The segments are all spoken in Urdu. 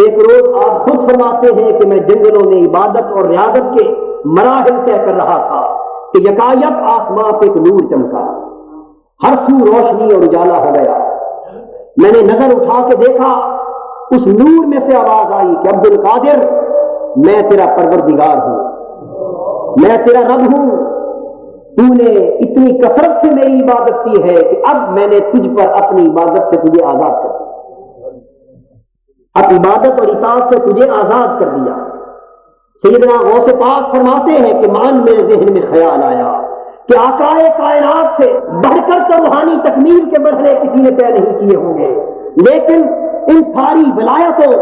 ایک روز آپ خود فرماتے ہیں کہ میں جنگلوں میں عبادت اور ریاضت کے مراحل طے کر رہا تھا کہ یکایت آسمان پہ ایک نور چمکا۔ ہر سو روشنی اور اجالا ہو گیا۔ میں نے نظر اٹھا کے دیکھا، اس نور میں سے آواز آئی کہ عبد القادر، میں تیرا پروردگار ہوں۔ میں تیرا رب ہوں۔ تو نے اتنی کثرت سے میری عبادت کی ہے کہ اب میں نے تجھ پر اپنی عبادت سے تجھے آزاد کر دیا۔ اب عبادت اور اطاعت سے تجھے آزاد کر دیا۔ سیدنا غوث پاک فرماتے ہیں کہ مان میرے ذہن میں خیال آیا کہ آقائے کائنات سے بڑھ کر تو روحانی تکمیل کے مرحلے کسی نے طے نہیں کیے ہوں گے، لیکن ان ساری ولایتوں،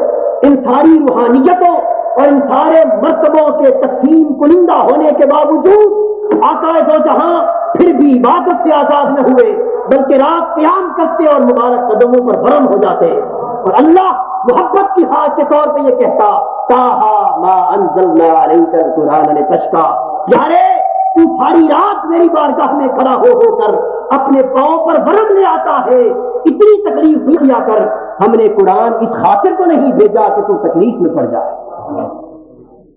ان ساری روحانیتوں اور ان سارے مرتبوں کے تقسیم کنندہ ہونے کے باوجود آقائے دو جہاں پھر بھی عبادت سے آزاد نہ ہوئے، بلکہ رات قیام کرتے اور مبارک قدموں پر برم ہو جاتے۔ اور اللہ محبت کی خاص کے طور پہ یہ کہتا تاہا ما انزلنا علیک القرآن تشکا یارے، تو ساری رات میری بارگاہ میں کھڑا ہو ہو کر اپنے پاؤں پر ورم لے آتا ہے۔ اتنی تکلیف بھی دیا کر۔ ہم نے قرآن اس خاطر کو نہیں بھیجا کہ تو تکلیف میں پڑ جائے۔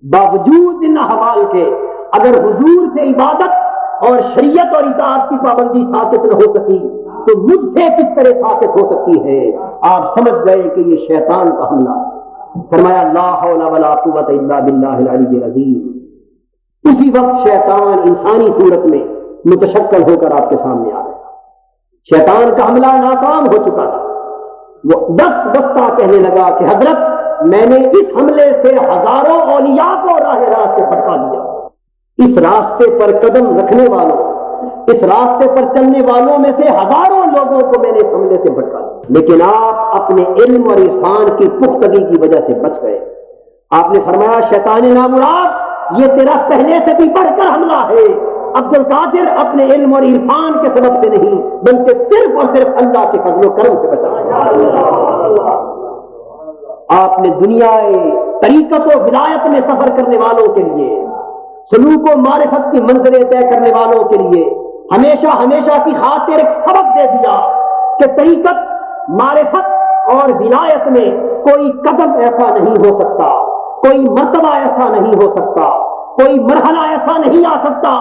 باوجود ان حوال کے، اگر حضور سے عبادت اور شریعت اور اطاعت کی پابندی ثابت نہ ہو سکی تو مجھ سے کس طرح ثابت ہو سکتی ہے؟ آپ سمجھ گئے کہ یہ شیطان کا حملہ فرمایا، لا حول ولا قوت الا باللہ العلی العظیم۔ اسی وقت شیطان انسانی صورت میں متشکل ہو کر آپ کے سامنے آ گیا۔ شیطان کا حملہ ناکام ہو چکا تھا۔ وہ دست دستہ کہنے لگا کہ، حضرت، میں نے اس حملے سے ہزاروں اولیاء کو راہ راست سے پھٹکا دیا۔ اس راستے پر قدم رکھنے والوں اس راستے پر چلنے والوں میں سے ہزاروں لوگوں کو میں نے حملے سے بھٹکا دیا لیکن آپ اپنے علم اور عرفان کی پختگی کی وجہ سے بچ گئے۔ آپ نے فرمایا، شیطان نامراد، یہ تیرا پہلے سے بھی بڑھ کر حملہ ہے۔ عبد القادر اپنے علم اور عرفان کے سبب سے نہیں، بلکہ صرف اور صرف اللہ کے فضل و کرم سے بچا۔ آپ نے دنیا طریقت و ولایت میں سفر کرنے والوں کے لیے، سلوک و معرفت کی منزلیں طے کرنے والوں کے لیے ہمیشہ ہمیشہ کی خاطر ایک سبق دے دیا کہ طریقت، معرفت اور ولایت میں کوئی قدم ایسا نہیں ہو سکتا، کوئی مرتبہ ایسا نہیں ہو سکتا، کوئی مرحلہ ایسا نہیں آ سکتا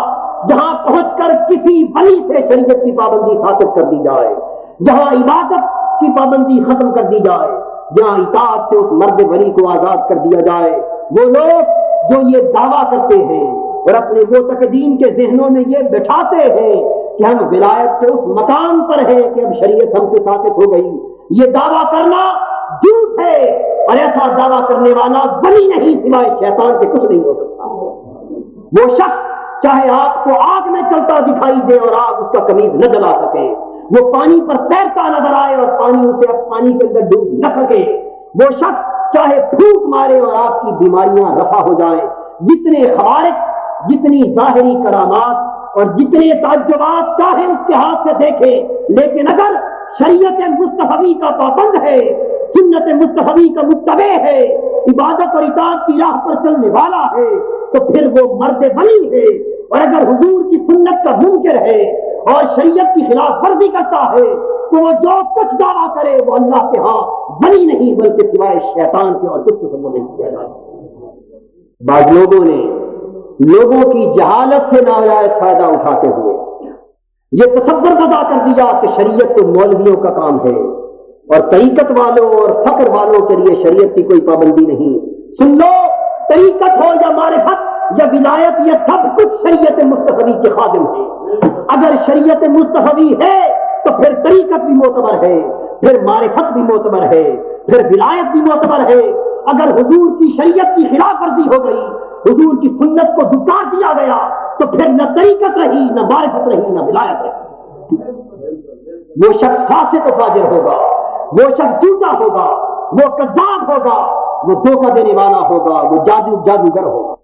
جہاں پہنچ کر کسی ولی سے شریعت کی پابندی خاطر کر دی جائے، جہاں عبادت کی پابندی ختم کر دی جائے، جہاں اطاعت سے اس مرد ولی کو آزاد کر دیا جائے۔ وہ لوگ جو یہ دعویٰ کرتے ہیں اور اپنے وہ تقدیم کے ذہنوں میں یہ بٹھاتے ہیں کہ ہم ولایت کے اس مقام پر ہیں کہ اب شریعت ہم سے ثابت ہو گئی۔ یہ دعویٰ کرنا جھوٹ ہے اور ایسا دعویٰ کرنے والا بلی نہیں سوائے شیطان سے کچھ نہیں ہو سکتا۔ وہ شخص چاہے آپ کو آگ میں چلتا دکھائی دے اور آگ اس کا کمیز نہ جلا سکے وہ پانی پر تیرتا نظر آئے اور پانی اسے پانی کے اندر ڈوب نہ سکے۔ وہ شخص چاہے پھوک مارے اور آپ کی بیماریاں رفع ہو جائیں۔ جتنے خوارق جتنی ظاہری کرامات اور جتنے تعجبات چاہے اس کے ہاتھ سے دیکھے، لیکن اگر شریعت مستفی کا پابند ہے، سنت مستفی کا متبع ہے، عبادت اور اطاعت کی راہ پر چلنے والا ہے، تو پھر وہ مرد بلی ہے۔ اور اگر حضور کی سنت کا منکر ہے اور شریعت کی خلاف ورزی کرتا ہے، تو وہ جو کچھ دعویٰ کرے، وہ اللہ کے ہاں بلی نہیں، بلکہ سوائے شیطان کے اور کچھ وہ نہیں کیا جاتا۔ بعض لوگوں نے لوگوں کی جہالت سے ناجائز فائدہ اٹھاتے ہوئے۔ یہ تصور بدا کر دیا کہ شریعت تو مولویوں کا کام ہے اور طریقت والوں اور فخر والوں کے لیے شریعت کی کوئی پابندی نہیں۔ سن لو، طریقت ہو یا معرفت، یا ولایت، یہ سب کچھ شریعت مستفی کے خادم ہے اگر شریعت مستفی ہے، تو پھر طریقت بھی معتبر ہے، پھر معرفت بھی معتبر ہے، پھر ولایت بھی معتبر ہے۔ اگر حضور کی شریعت کی خلاف ورزی ہو گئی حضور کی سنت کو دکار دیا گیا تو پھر نہ طریقت رہی، نہ معرفت رہی، نہ ولایت رہی۔ وہ شخص فاسق و فاجر ہوگا، وہ شخص جھوٹا ہوگا، وہ کذاب ہوگا، وہ دھوکہ دینے والا ہوگا، وہ جادو، جادوگر ہوگا۔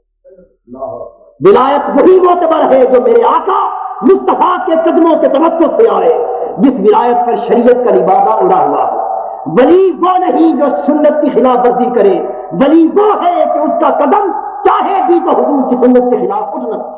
ولایت وہی معتبر ہے جو میرے آقا مصطفیٰ کے قدموں کے توقع سے آئے، جس ولایت پر شریعت کا لبادہ اڑا ہوا ہے۔ ولی وہ نہیں جو سنت کی خلاف ورزی کرے، ولی وہ ہے کہ اس کا قدم چاہے بھی تو حضور کی سنت کے خلاف اٹھ نہ سکے